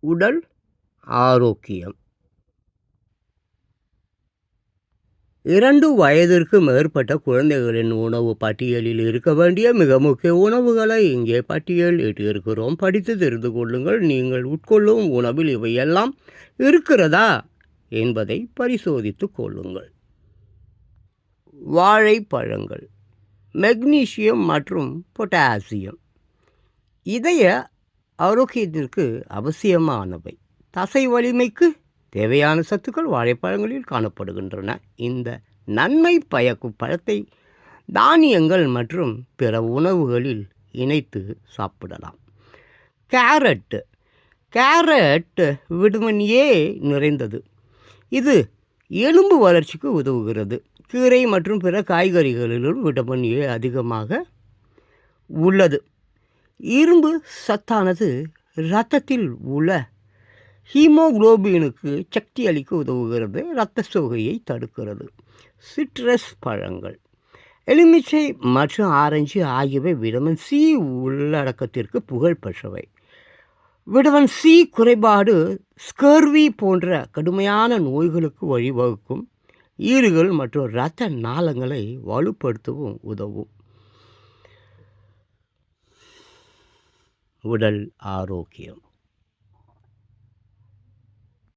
உடல் ஆரோக்கியம். இரண்டு வயதிற்கு மேற்பட்ட குழந்தைகளின் உணவு பட்டியலில் இருக்க வேண்டிய மிக முக்கிய உணவுகளை இங்கே பட்டியல் இட்டிருக்கிறோம் படித்து தெரிந்து கொள்ளுங்கள். நீங்கள் உட்கொள்ளும் உணவில் இவையெல்லாம் இருக்கிறதா என்பதை பரிசோதித்துக் கொள்ளுங்கள். வாழைப்பழங்கள் மெக்னீசியம் மற்றும் பொட்டாசியம். இதய ஆரோக்கியத்திற்கு அவசியமானவை. தசை வலிமைக்கு தேவையான சத்துக்கள் வாழைப்பழங்களில் காணப்படுகின்றன. இந்த நன்மை பயக்கும் பழத்தை தானியங்கள் மற்றும் பிற உணவுகளில் இணைத்து சாப்பிடலாம். கேரட்டு கேரட் விட்டமின் ஏ நிறைந்தது. இது எலும்பு வளர்ச்சிக்கு உதவுகிறது. கீரை மற்றும் பிற காய்கறிகளிலும் விட்டமின் ஏ அதிகமாக உள்ளது. இரும்பு சத்தானது இரத்தத்தில் உள்ள ஹீமோகுளோபினுக்கு சக்தி அளிக்க உதவுகிறது. இரத்த சோகையை தடுக்கிறது. சிட்ரஸ் பழங்கள். எலுமிச்சை மற்றும் ஆரஞ்சு ஆகியவை விட்டமின் சி உள்ளடக்கத்திற்கு புகழ்பெற்றவை. விட்டமின் சி குறைபாடு ஸ்கர்வி போன்ற கடுமையான நோய்களுக்கு வழிவகுக்கும். ஈறுகள் மற்றும் இரத்த நாளங்களை வலுப்படுத்தவும் உதவும். உடல் ஆரோக்கியம்.